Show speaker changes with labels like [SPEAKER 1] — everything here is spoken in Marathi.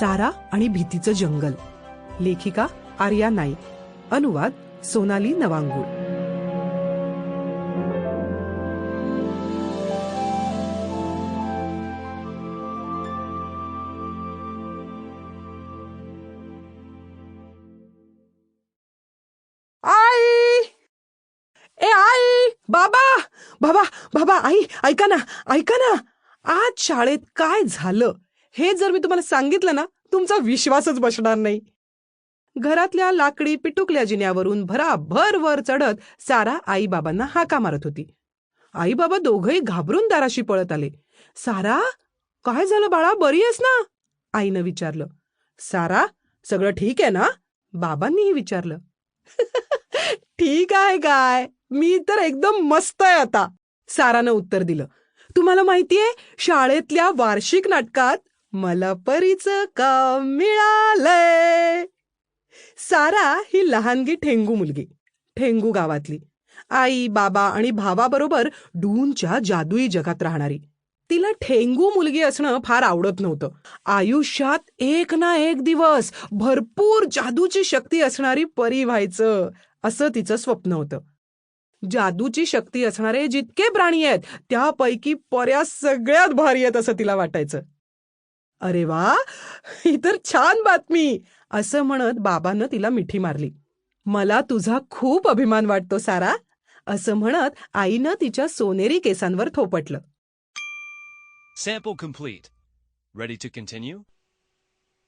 [SPEAKER 1] सारा आणि भीतीचं जंगल. लेखिका आर्या नाईक. अनुवाद सोनाली नवांगूळ. आई! ए आई! बाबा! बाबा बाबा आई ऐका ना ऐका ना. आज शाळेत काय झालं? हे जर मी तुम्हाला सांगितलं ना तुमचा विश्वासच बसणार नाही. घरातल्या लाकडी पिटुकल्या जिन्यावरून भराभर वर चढत सारा आईबाबांना हाका मारत होती. आईबाबा दोघंही दोघही घाबरून दाराशी पळत आले. सारा काय झालं बाळा? बरी आहेस ना? आईनं विचारलं. सारा सगळं ठीक आहे ना? बाबांनीही विचारलं. ठीक आहे काय? मी तर एकदम मस्त आहे आता. सारानं उत्तर दिलं. तुम्हाला माहितीये शाळेतल्या वार्षिक नाटकात मला परीच काम मिळालंय. सारा ही लहानगी ठेंगू मुलगी ठेंगू गावातली. आई बाबा आणि भावाबरोबर डूनच्या जादुई जगात राहणारी. तिला ठेंगू मुलगी असणं फार आवडत नव्हतं. आयुष्यात एक ना एक दिवस भरपूर जादूची शक्ती असणारी परी व्हायचं असं तिचं स्वप्न होतं. जादूची शक्ती असणारे जितके प्राणी आहेत त्यापैकी पर्या सगळ्यात भारी आहेत असं तिला वाटायचं. अरे वा ही तर छान बातमी असं म्हणत बाबानं तिला मिठी मारली मला तुझा खूप अभिमान वाटतो सारा असं म्हणत आईनं तिच्या सोनेरी केसांवर थोपटलं
[SPEAKER 2] Sample complete. Ready to continue?